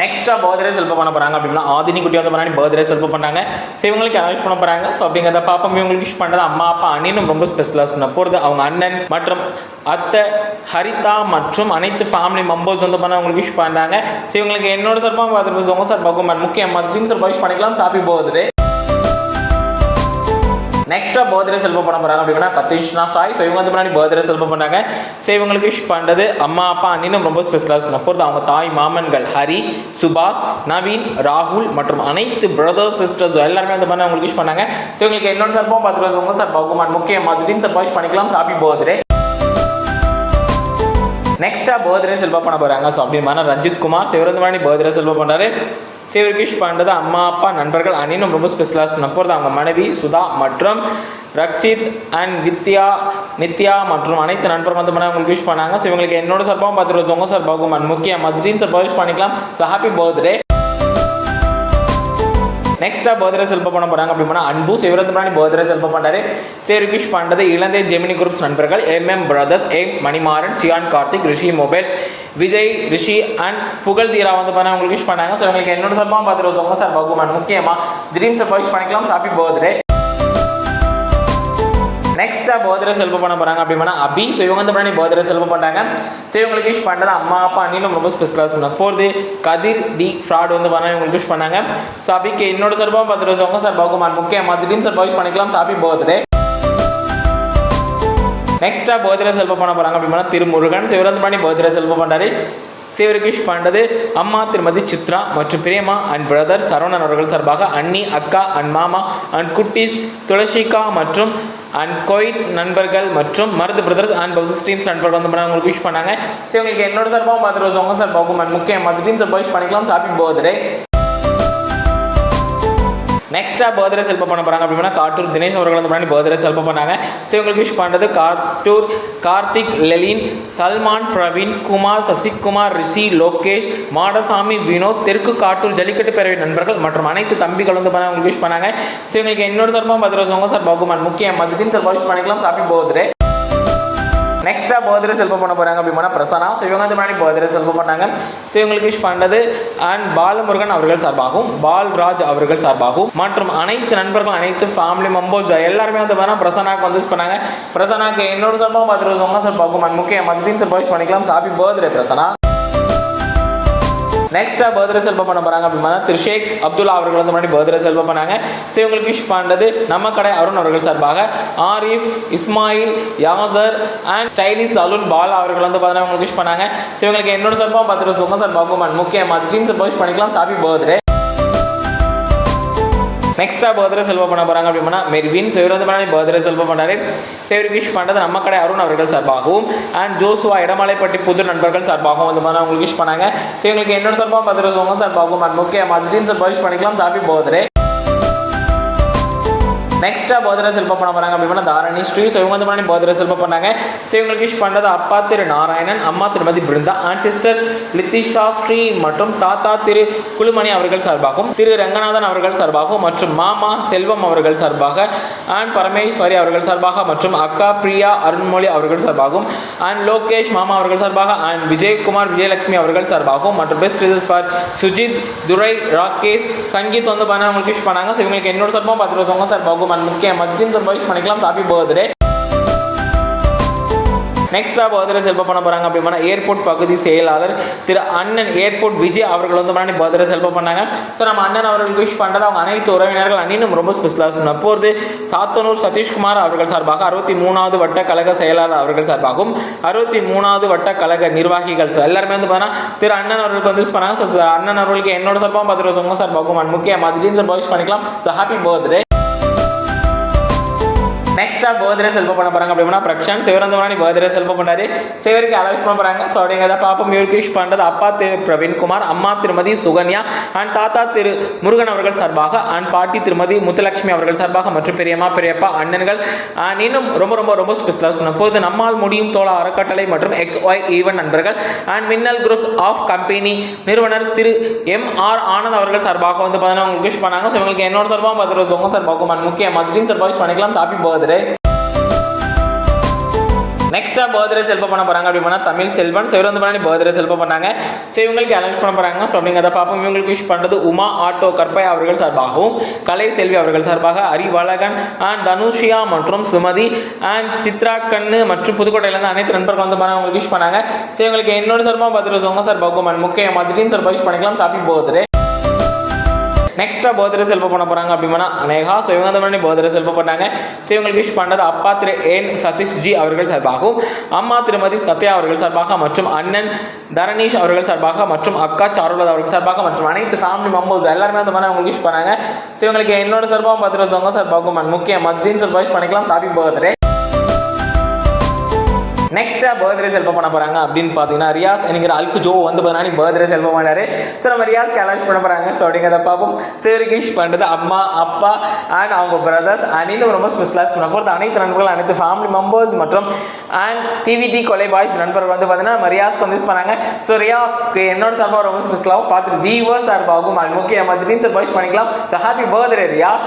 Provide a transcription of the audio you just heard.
நெக்ஸ்ட்டாக பர்த்டே செல்ஃப பண்ண போகிறாங்க அப்படின்னா ஆதினி குட்டி வந்து பண்ணி பர்த்டே செல்ஃப பண்ணாங்க ஸோ இவங்களுக்கு அனௌன்ஸ் பண்ண போகிறாங்க ஸோ அப்படிங்கிறத பாப்பா இவங்களுக்கு விஷ் பண்ணுறது அம்மா அப்பா அண்ணனும் ரொம்ப ஸ்பெஷலாக பண்ண போகிறது அவங்க அண்ணன் மற்றும் அத்தை ஹரிதா மற்றும் அனைத்து ஃபேமிலி மெம்பர்ஸ் வந்து பண்ண அவங்களுக்கு விஷ் பண்ணுறாங்க ஸோ இவங்களுக்கு என்னோட சார்பாக பார்த்துட்டு உங்க சார் பகுமான் முக்கியமாக ட்ரீம் சார் விஷ் பண்ணிக்கலாம். சாப்பி போகுது நெக்ஸ்ட்டாக பர்த்டே செல்வ பண்ண போகிறாங்க அப்படின்னா கத்திஷ்னா சாய். ஸோ இவங்க வந்து முன்னாடி பர்த்டே செல்வ பண்ணாங்க ஸோ இவங்களுக்கு விஷ் பண்ணுறது அம்மா அப்பா அண்ணினும் ரொம்ப ஸ்பெஷலாக பண்ண போகிறது அவங்க தாய் மாமன்கள் ஹரி சுபாஷ் நவீன் ராகுல் மற்றும் அனைத்து பிரதர்ஸ் சிஸ்டர்ஸ் எல்லாருமே வந்து பண்ண அவங்களுக்கு விஷ் பண்ணாங்க. ஸோ இவங்களுக்கு என்னோட சார்பாக பார்த்துட்டு உங்க சார் பகுமான் முக்கியமாக திடீர்னு சார் விஷ் பண்ணிக்கலாம். ஹாப்பி பர்த்டே நெக்ஸ்ட்டாக பர்த்டே செல்வா பண்ண போகிறாங்க ஸோ அப்படின்னா ரஞ்சித் குமார். சிவரந்தவாணி பர்த்டே செல்வா பண்ணுறாரு சிவகிஷ் பண்ணுறது அம்மா அப்பா நண்பர்கள் அணினும் ரொம்ப ஸ்பெஷலாக பண்ண போகிறது அவங்க மனைவி சுதா மற்றும் ரக்ஷித் அண்ட் வித்யா நித்யா மற்றும் அனைத்து நண்பர்கள் வந்து அவங்களுக்கு விஷ் பண்ணாங்க. ஸோ இவங்களுக்கு என்னோட சார்பாகவும் பார்த்துட்டு உங்க சார் பகுமான் முக்கியம் மஜ்ரீன் சார் விஷ் பண்ணிக்கலாம். ஸோ ஹாப்பி பர்த்டே நெக்ஸ்ட்டாக பர்த்டே செல்ப பண்ண போகிறாங்க அப்படின்னா அன்பு சிவரத்மணி பர்த்டே செல்ப பண்ணாரு சரி விஷ் பண்ணுறது இளந்தை ஜெமினி குரூப்ஸ் நண்பர்கள் M M brothers M Manimaran Chiyaan Karthik Rishi mobiles Vijay Rishi and Pugazh Theera வந்து பண்ண உங்களுக்கு விஷ் பண்ணாங்க. ஸோ உங்களுக்கு என்னோட சார்பாக பார்த்துட்டு உங்க சார் பகுமான். முக்கியமாக ட்ரீம் சார் விஷ் பண்ணிக்கலாம். ஹாப்பி பர்த்டே நெக்ஸ்ட்டாக பர்த்டே செல்வ பண்ண போகிறாங்க அப்படின்னா அபி. ஸோ இவங்க வந்து பண்ணி பர்த்டே செல்வ பண்ணுறாங்க ஸோ இவங்களுக்கு விஷ் பண்ணுறது அம்மா அப்பா அண்ணிலும் ரொம்ப ஸ்பெஷலாக பண்ண போகிறது கதிர் டி ஃப்ராட் வந்து பண்ணால் இவங்களுக்கு விஷ் பண்ணாங்க. ஸோ அபிக்கு என்னோட சார்பாக பத்து உங்க சார் பகுமான் முக்கியமாக திடீர்னு சார் விஷ் பண்ணிக்கலாம் சாப்பி போதே நெக்ஸ்ட்டாக பர்த்டே செல்வ பண்ண போகிறாங்க அப்படின்னா திருமுருகன். சிவரந்து பண்ணி பர்த்டே செல்வ பண்ணுறாரு சிவரிகிஷ் பண்ணுறது அம்மா திருமதி சித்ரா மற்றும் பிரேமா அண்ட் பிரதர் சரவணன் அவர்கள் சார்பாக அண்ணி அக்கா அண்ட் மாமா அண்ட் குட்டீஸ் துளசிகா மற்றும் அண்ட் கோயிட் நண்பர்கள் மற்றும் மருது பிரதர்ஸ் அண்ட் பவுசஸ் டீம்ஸ் நண்பர்கள் வந்து பண்ண அவங்களுக்கு விஷ் பண்ணாங்க. ஸோ உங்களுக்கு என்னோட சார்பாகவும் பார்த்துட்டு உங்க சார் பார்க்கும் அண்ட் முக்கியம் மற்ற டீம் விஷ் பண்ணிக்கலாம் ஹாப்பி பர்த்டே நெக்ஸ்ட்டாக பர்த்டே செல்ஃப பண்ண போகிறாங்க அப்படின்னா காட்டூர் தினேஷ் அவர்கள் வந்து பண்ணி பர்த்டே செல்ஃப பண்ணாங்க. ஸோ இவங்களுக்கு விஷ் பண்ணுறது காட்டூர் கார்த்திக் லெலின் சல்மான் பிரவீன் குமார் சசிகுமார் ரிஷி லோகேஷ் மாடசாமி வினோத் தெற்கு காட்டூர் ஜல்லிக்கட்டு பேரவை நண்பர்கள் மற்றும் அனைத்து தம்பிகள் வந்து பண்ண அவங்களுக்கு விஷ் பண்ணாங்க. ஸோ இவங்களுக்கு என்னோட சார்பாக பர்த்டே உங்க சார் பகுமான் முக்கியம் மஜ்டின் சார் விஷ் பண்ணிக்கலாம். ஹாப்பி போகுது நெக்ஸ்ட்டாக பர்த்டே செல்ஃப பண்ண போகிறாங்க அப்படின்னா பிரசனா ஸோ இவங்க வந்து முன்னாடி பர்த்டே பண்ணாங்க. ஸோ இவங்களுக்கு விஷ் பண்ணது அண்ட் பாலமுருகன் அவர்கள் சார்பாகவும் பால்ராஜ் அவர்கள் சார்பாகவும் மற்றும் அனைத்து நண்பர்கள் அனைத்து ஃபேமிலி மெம்பர்ஸ் எல்லாருமே வந்து பார்த்தா பிரசனாக்கு வந்து விஷ் பண்ணாங்க. பிரசனாக்கு என்னோட சார்பாக பார்த்துட்டு உங்க சார்பாகவும் அண்ட் முக்கிய மஸ்டின் சார் விஷ் பண்ணிக்கலாம் ஹாப்பி பர்த்டே பிரசனா நெக்ஸ்ட்டாக பர்த்டே செல்வம் பண்ண போகிறாங்க அப்படின்னா திரு ஷேக் அப்துல்லா அவர்கள் வந்து முன்னாடி பர்த்டே செல்வம் பண்ணாங்க. ஸோ இவங்களுக்கு விஷ் பண்ணுறது நம்ம கடை அருண் அவர்கள் சார்பாக ஆரிஃப் இஸ்மாயில் யாசர் அண்ட் ஸ்டைலிஷ் அலுன் பால் அவர்கள் வந்து பார்த்தீங்கன்னா உங்களுக்கு விஷ் பண்ணாங்க. ஸோ இவங்களுக்கு என்னோட சார்பாக பார்த்துட்டு உங்க சார் பகுமான் முக்கியமாக ஸ்க்ரீன் சார் விஷ் பண்ணிக்கலாம். சாப்பி பர்த்டே நெக்ஸ்ட்டாக பர்த்டே செல்வ பண்ண போகிறாங்க அப்படின்னா மெர்வின் சிவரந்தமணி பர்த்டே செல்வ பண்ணாரு சேவரி விஷ் பண்ணுறது நம்ம கடை அருண் அவர்கள் சார்பாகவும் அண்ட் ஜோசுவா இடமலைப்பட்டி புது நண்பர்கள் சார்பாகவும் வந்து பண்ண அவங்களுக்கு விஷ் பண்ணாங்க. ஸோ எங்களுக்கு என்னோட சார்பாக பர்த்டே சொல்லுவாங்க சார்பாகவும் அண்ட் முக்கிய மஜ்டீன் சார் விஷ் பண்ணிக்கலாம். ஹாப்பி பர்த்டே நெக்ஸ்ட்டாக போதர சிற்பம் பண்ண போகிறாங்க அப்படின்னா தாரணி ஸ்ரீ ஸோ இவங்க வந்து பண்ணி பண்ணாங்க. ஸோ இவங்களுக்கு விஷ் பண்ணுறது அப்பா திரு நாராயணன் அம்மா திருமதி பிருந்தா அண்ட் சிஸ்டர் லித்திஷா ஸ்ரீ மற்றும் தாத்தா திரு குழுமணி அவர்கள் சார்பாகவும் திரு ரங்கநாதன் அவர்கள் சார்பாகவும் மற்றும் மாமா செல்வம் அவர்கள் சார்பாக அண்ட் பரமேஸ்வரி அவர்கள் சார்பாக மற்றும் அக்கா பிரியா அருண்மொழி அவர்கள் சார்பாகவும் அண்ட் லோகேஷ் மாமா அவர்கள் சார்பாக அண்ட் விஜயகுமார் விஜயலட்சுமி அவர்கள் சார்பாகவும் மற்றும் best results for Sujith Durai Rakesh Sangeeth வந்து பண்ண அவங்களுக்கு விஷ் பண்ணாங்க. ஸோ இவங்களுக்கு என்னோட சார்பாகவும் பத்து ரூபா சார்பாகவும் பாகும் முக்கிய மஜ்டின் சார் பண்ணிக்கலாம் ஹாப்பி பர்த்டே நெக்ஸ்ட்டாக பர்த்டே செல்ஃப பண்ண போகிறாங்க அப்படின்னா ஏர்போர்ட் பகுதி செயலாளர் திரு அண்ணன் ஏர்போர்ட் விஜய் அவர்கள் வந்து பண்ணி பர்த்டே செல்ஃப பண்ணாங்க? ஸோ நம்ம அண்ணன் அவர்களுக்கு விஷ் பண்ணுறது அவங்க அனைத்து உறவினர்கள் அண்ணனும் ரொம்ப ஸ்பெஷலாக சொன்ன அப்போது சாத்தனூர் சதீஷ்குமார் அவர்கள் சார்பாக அறுபத்தி மூணாவது வட்ட கழக செயலாளர் அவர்கள் சார்பாகவும் அறுபத்தி மூணாவது வட்ட கழக நிர்வாகிகள் ஸோ எல்லாருமே வந்து பார்த்தீங்கன்னா திரு அண்ணன் அவர்களுக்கு வந்து பண்ணாங்க. ஸோ அண்ணன் அவர்களுக்கு என்னோட சார்பாக பார்த்துட்டு உங்க சார்பாகவும் அண்ட் முக்கிய மாதிரி சார் விஷ் பண்ணிக்கலாம் ஸோ ஹாப்பி பர்த்டே நெக்ஸ்ட்டாக நெக்ஸ்ட்டாக பர்த்டே பண்ண போகிறாங்க அப்படின்னா பிரக்ஷான் சிவரந்தமணி பர்த்டே செல்ஃப பண்ணாரு சிவருக்கு அலவுஸ் பண்ண போகிறாங்க ஸோ அப்படிங்கிறத பாப்பா மியூர்கிஷ் பண்ணுறது அப்பா திரு பிரவீன்குமார் அம்மா திருமதி சுகன்யா அண்ட் தாத்தா திரு முருகன் அவர்கள் சார்பாக அண்ட் பாட்டி திருமதி முத்துலட்சுமி அவர்கள் சார்பாக மற்றும் பெரியம்மா பெரியப்பா அண்ணன்கள் அண்ட் இன்னும் ரொம்ப ரொம்ப ரொம்ப ஸ்பெஷலாக சொன்ன போது நம்மால் முடியும் தோழ அறக்கட்டளை மற்றும் எக்ஸ் ஒய் ஈவன் நண்பர்கள் அண்ட் மின்னல் குரூப்ஸ் ஆஃப் கம்பெனி நிறுவனர் திரு எம் ஆர் ஆனந்த் அவர்கள் சார்பாக வந்து பார்த்தீங்கன்னா உங்களுக்கு விஷ் பண்ணாங்க. ஸோ இவங்களுக்கு என்னோட சார்பாக பார்த்துட்டு உங்கள் சார்பாகவும் அண்ட் முக்கிய மஸ்டின் சார்பாக விஷ் பண்ணிக்கலாம். ஹாப்பி போகுது நெக்ஸ்ட்டாக பர்த்டே செல்ப பண்ண போகிறாங்க அப்படின்னா தமிழ் செல்வன் சிவரந்து பண்ணி பர்த்டே செல்ப பண்ணாங்க. ஸோ இவங்களுக்கு அனௌன்ஸ் பண்ண போகிறாங்க ஸோ அப்படிங்கிறத பார்ப்போம். இவங்களுக்கு விஷ் பண்ணுறது உமா ஆட்டோ கற்பை அவர்கள் சார்பாகவும் கலை செல்வி அவர்கள் சார்பாக அறிவழகன் அண்ட் தனுஷியா மற்றும் சுமதி அண்ட் சித்ரா கண்ணு மற்றும் புதுக்கோட்டையிலேருந்து அனைத்து நண்பர்கள் வந்து பண்ண அவங்களுக்கு விஷ் பண்ணாங்க. ஸோ இவங்களுக்கு என்னோட சார்பாக பார்த்துட்டு உங்கள் சார்பாகவும் அண்ட் முக்கிய மதுரையும் சார்பாக விஷ் பண்ணிக்கலாம். ஹாப்பி போகிறது நெக்ஸ்ட்டாக பர்த்டே செல்ப பண்ண போகிறாங்க அப்படின்னா அநேகா ஸோ இவங்க வந்து பர்த்டே செல்ப பண்ணாங்க ஸோ இவங்களுக்கு விஷ் பண்ணது அப்பா திரு என் சதீஷ்ஜி அவர்கள் சார்பாகவும் அம்மா திருமதி சத்யா அவர்கள் சார்பாக மற்றும் அண்ணன் தரணீஷ் அவர்கள் சார்பாக மற்றும் அக்கா சாருலதா அவர்கள் சார்பாக மற்றும் அனைத்து ஃபேமிலி மெம்பர்ஸ் எல்லாருமே அந்த மாதிரி அவங்களுக்கு விஷ் பண்ணாங்க. ஸோ இவங்களுக்கு என்னோட சார்பாகவும் பர்த்டே உங்கள் சார்பாகவும் முக்கியம் முக்கிய மஸ்டின் சார்பாக விஷ் பண்ணிக்கலாம். சாப்பி பர்த்டே நெக்ஸ்ட்டாக பர்த்டே செல்ஃப பண்ண போகிறாங்க அப்படின்னு பார்த்தீங்கன்னா ரியாஸ் என்கிற அல்கு ஜோ வந்து பார்த்தீங்கன்னா பர்த்டே செல்ஃப பண்ணாரு. ஸோ நம்ம ரியாஸ் கேலாஷ் பண்ண போகிறாங்க ஸோ அப்படிங்கிறத பார்ப்போம். சிவரிகிஷ் பண்ணுறது அம்மா அப்பா அண்ட் அவங்க பிரதர்ஸ் அண்ட் ரொம்ப ஸ்பெஷலாக பண்ண போகிறது அனைத்து நண்பர்கள் அனைத்து ஃபேமிலி மெம்பர்ஸ் மற்றும் அண்ட் டிவிடி கொலை பாய்ஸ் நண்பர்கள் வந்து பார்த்தீங்கன்னா நம்ம ரியாஸ்க்கு வந்து யூஸ் பண்ணாங்க. ஸோ ரியாஸ்க்கு என்னோட சார்பாக ரொம்ப ஸ்பெஷலாகவும் பார்த்துட்டு வீவர்ஸ் சார்பாகவும் அண்ட் முக்கிய மதுரையும் சார் பாய்ஸ் பண்ணிக்கலாம். So happy birthday Riyas.